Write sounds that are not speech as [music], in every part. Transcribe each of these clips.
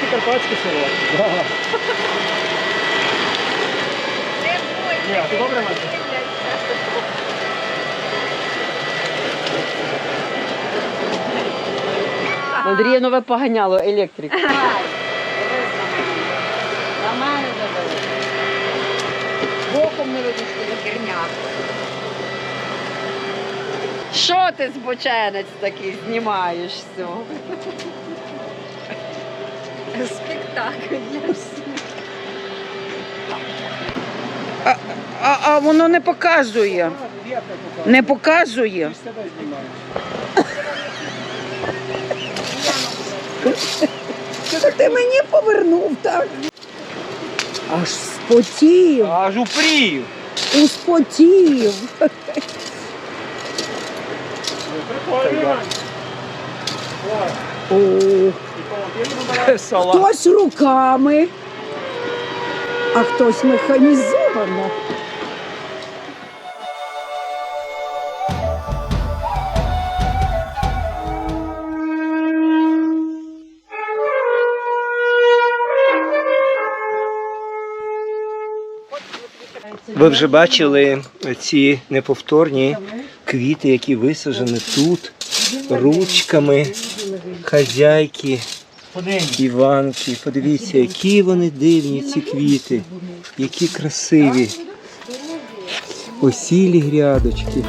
Настояще карпатське село. Ні, а ти добре Настя? Андрія нове поганяло електрик. На мене забили. Боком не видно, що за херня. Що ти збоченець такий знімаєш все? Спектакль для всіх. А, а воно не показує. Не показує. Це ти мені повернув, так? Аж спотів, Аж упрів. успотів. Прикольно. О, Салат. хтось руками, а хтось механізовано. Ви вже бачили ці неповторні квіти, які висаджені тут ручками хазяйки. Іванки. Подивіться, які вони дивні, ці квіти, які красиві. Осілі грядочки.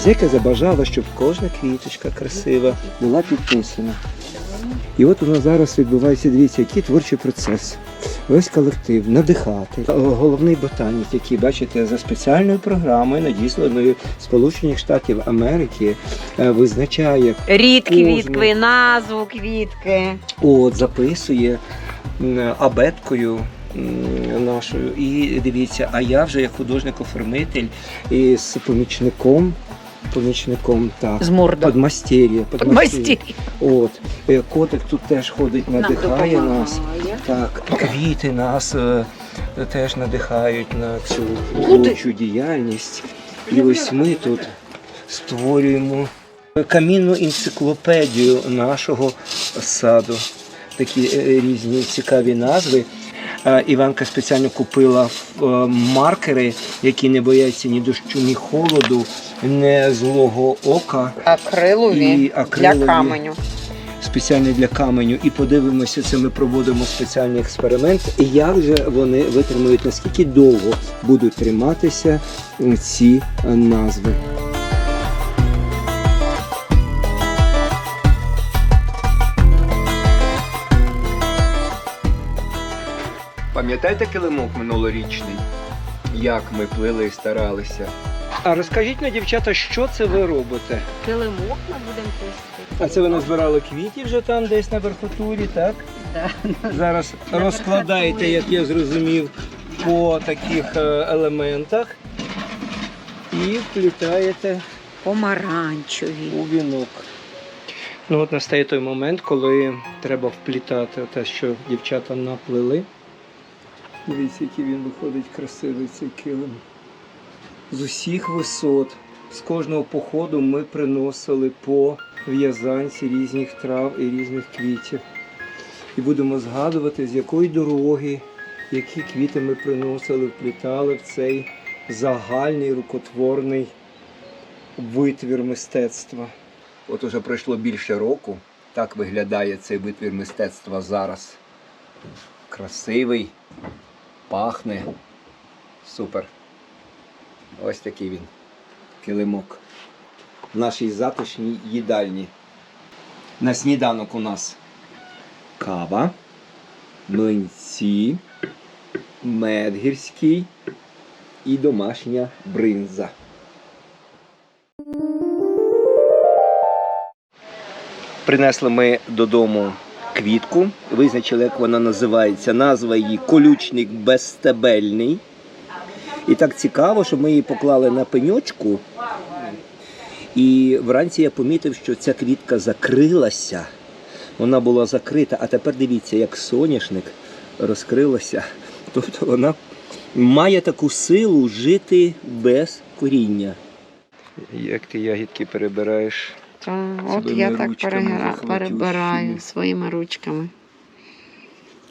Хазяйка забажала, щоб кожна квіточка красива була підписана. І от у нас зараз відбувається, дивіться, який творчий процес. Весь колектив надихати. Головний ботанік, який бачите за спеціальною програмою, надісланою Сполучених Штатів Америки, е, визначає, Рід квітки, назву квітки. от записує абеткою нашою. І дивіться, а я вже як художник-оформитель із помічником. Помічником так. З морда. Подмастер'я. Подмастер'я. От. Е, Котик тут теж ходить, надихає допомагає. нас. Так, квіти нас е, теж надихають на цю творчу діяльність. І ось ми тут створюємо камінну енциклопедію нашого саду. Такі е, різні цікаві назви. Е, Іванка спеціально купила е, маркери, які не бояться ні дощу, ні холоду, ні злого ока. Акрилові І для каменю. спеціальний для каменю, і подивимося, це ми проводимо спеціальний експеримент, і як же вони витримують, наскільки довго будуть триматися ці назви. Пам'ятаєте килимок минулорічний? Як ми плили і старалися? А розкажіть на дівчата, що це ви робите? Килимок ми будемо пустити. А це ви назбирали квітів вже там десь на верхотурі, так? Да. [laughs] Зараз розкладаєте, як я зрозумів, по таких е, елементах і вплітаєте Помаранчеві. у вінок. Ну от настає той момент, коли треба вплітати те, що дівчата наплели. Дивіться, який він виходить красивий цей килим. З усіх висот, з кожного походу ми приносили по в'язанці різних трав і різних квітів. І будемо згадувати, з якої дороги, які квіти ми приносили, вплітали в цей загальний рукотворний витвір мистецтва. От уже пройшло більше року. Так виглядає цей витвір мистецтва зараз. Красивий, пахне. Супер. Ось такий він. Килимок. в нашій затишній їдальні. На сніданок у нас кава, млинці, мед гірський і домашня бринза. Принесли ми додому квітку, визначили, як вона називається. Назва її колючник безстебельний. І так цікаво, що ми її поклали на пеньочку І вранці я помітив, що ця квітка закрилася. Вона була закрита, а тепер дивіться, як соняшник розкрилася. Тобто вона має таку силу жити без коріння. Як ти ягідки перебираєш? Та, от я так ручками перегра- перебираю своїми ручками.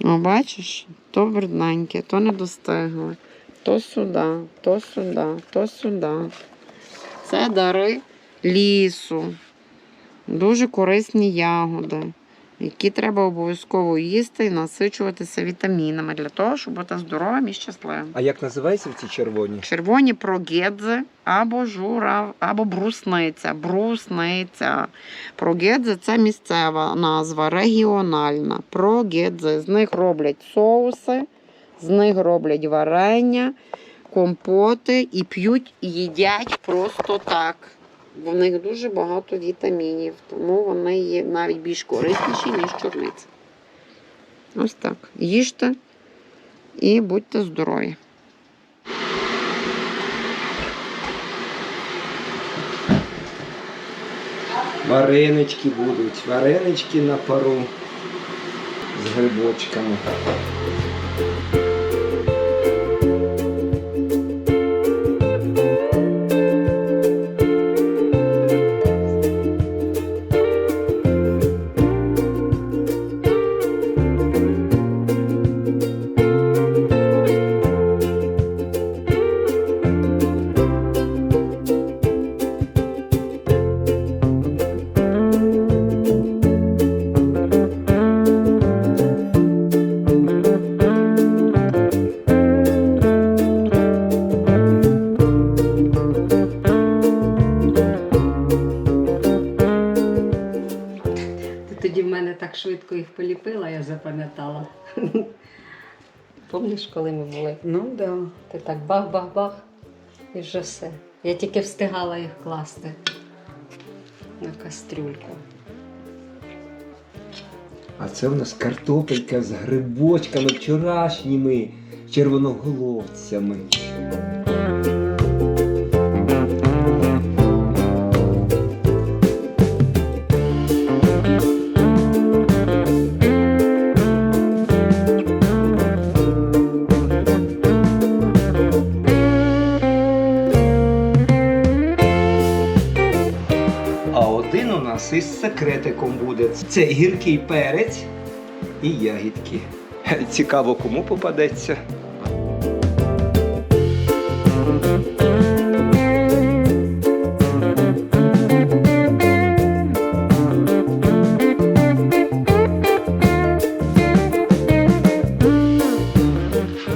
О, бачиш, то брудненьке, то не достигле. То сюди, то сюди, то сюди. Це дари лісу. Дуже корисні ягоди, які треба обов'язково їсти і насичуватися вітамінами для того, щоб бути здоровим і щасливим. А як називаються ці червоні? Червоні прогедзи або жура, або брусниця. Брусниця. Прогедзи це місцева назва, регіональна. Прогедзи. З них роблять соуси, з них роблять варення, компоти і п'ють, їдять просто так. В них дуже багато вітамінів, тому вони є навіть більш корисніші, ніж чорниця. Ось так. Їжте і будьте здорові. Варенички будуть, варенички на пару з грибочками. Мене так швидко їх поліпила, я запам'ятала. [laughs] Пам'ятаєш, коли ми були? Ну да. Ти так бах-бах-бах і вже все. Я тільки встигала їх класти на кастрюльку. А це в нас картопелька з грибочками вчорашніми, червоноголовцями. Буде. Це гіркий перець і ягідки. [laughs] Цікаво, кому попадеться.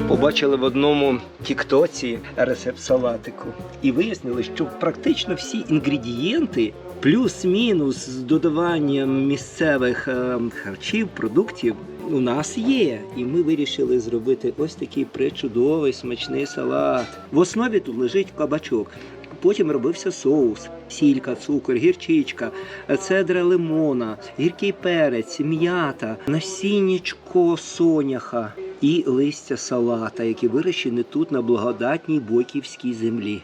Побачили в одному тіктоці рецепт салатику і вияснили, що практично всі інгредієнти, плюс-мінус з додаванням місцевих е, харчів, продуктів, у нас є. І ми вирішили зробити ось такий причудовий смачний салат. В основі тут лежить кабачок. Потім робився соус, сілька, цукор, гірчичка, цедра лимона, гіркий перець, м'ята, насіннячко соняха і листя салата, які вирощені тут на благодатній бойківській землі.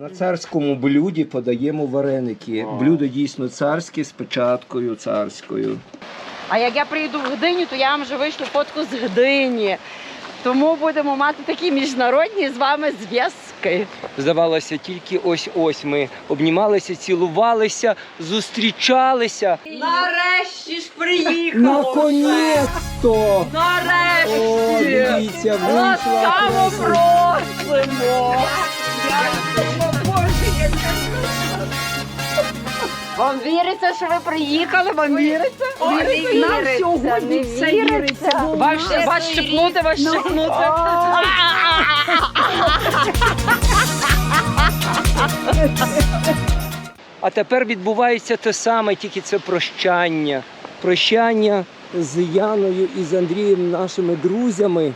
На царському блюді подаємо вареники. Блюдо дійсно царське з печаткою царською. А як я приїду в Гдиню, то я вам вже вийшлю фотку з Гдині. Тому будемо мати такі міжнародні з вами зв'язки. Здавалося, тільки ось ось ми обнімалися, цілувалися, зустрічалися. Нарешті ж приїхали. Наконець-то! О, Нарешті! дивіться, вийшла Ласкаво просимо! Вам віриться, що ви приїхали? Вам віриться? Віриться? Нам сьогодні все віриться. бо Ваш, ваш щепнути, ваш щепнути. А тепер відбувається те саме, тільки це прощання. Прощання з Яною і з Андрієм, нашими друзями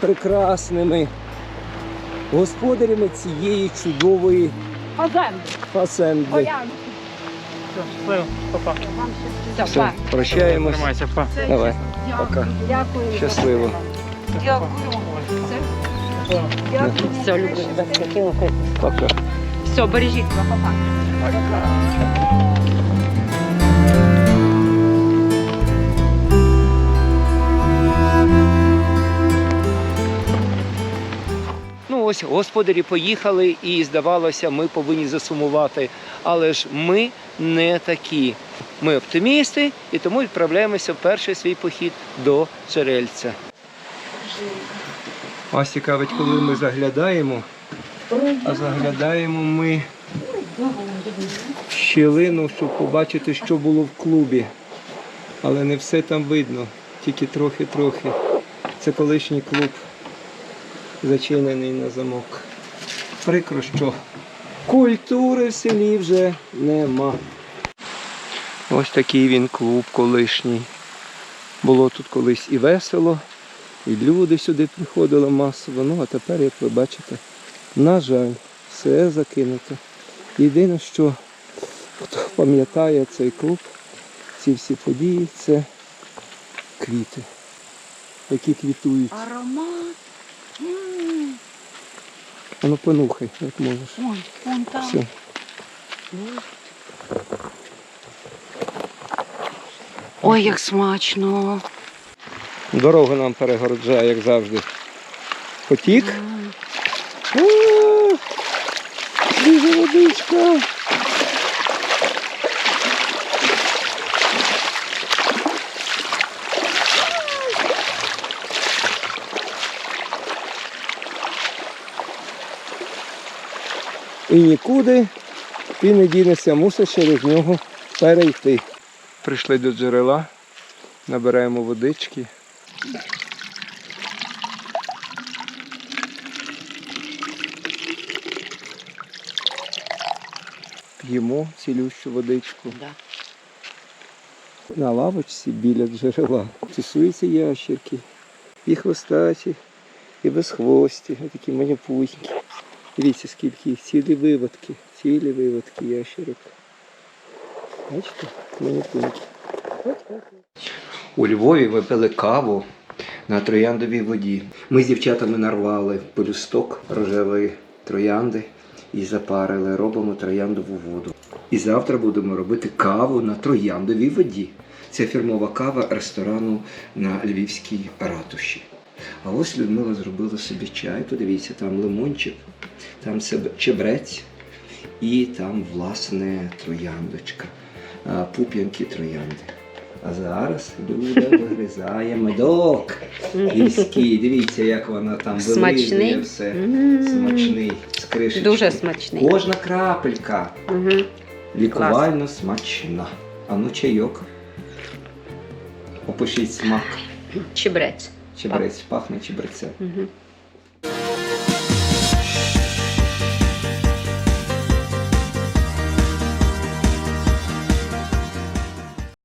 прекрасними, господарями цієї чудової фасенди. Щасливо, папа. Все, прощаємось. Тримайся, па. Давай, пока. Дякую. Щасливо. Все, люблю тебе. Пока. Все, бережіть себе, папа. Ось господарі поїхали, і здавалося, ми повинні засумувати. Але ж ми не такі. Ми оптимісти, і тому відправляємося в перший свій похід до Джерельця. Вас цікавить, коли ми заглядаємо. А заглядаємо ми в щілину, щоб побачити, що було в клубі. Але не все там видно, тільки трохи-трохи. Це колишній клуб зачинений на замок. Прикро, що культури в селі вже нема. Ось такий він клуб колишній. Було тут колись і весело, і люди сюди приходили масово. Ну а тепер, як ви бачите, на жаль, все закинуто. Єдине, що хто пам'ятає цей клуб, ці всі події, це квіти, які квітують. Аромат. А ну понюхай, як можеш. Вон, вон там. Все. Ой, як смачно. Дорогу нам перегороджає, як завжди. Потік. Дуже водичка. І нікуди ти не дінешся, мусиш через нього перейти. Прийшли до джерела, набираємо водички. П'ємо цілющу водичку. Да. На лавочці біля джерела. Тусуються ящерки. І хвостаті, і безхвості, такі манюпусінькі. Дивіться, скільки їх, цілі виводки, цілі виводки ящерок. Бачите, манюпуньки. У Львові ми пили каву на трояндовій воді. Ми з дівчатами нарвали полюсток рожевої троянди і запарили, робимо трояндову воду. І завтра будемо робити каву на трояндовій воді. Це фірмова кава ресторану на Львівській ратуші. А ось Людмила зробила собі чай. Подивіться, там лимончик, там чебрець і там, власне, трояндочка. Пуп'янки троянди. А зараз Люда вигризає медок. Гірський. Дивіться, як вона там вилизує все. Смачний з кришечки. Дуже смачний. Кожна крапелька Угу. лікувально смачна. А ну чайок. Опишіть смак. Чебрець. Чебрець, пахне чебрецем. Угу.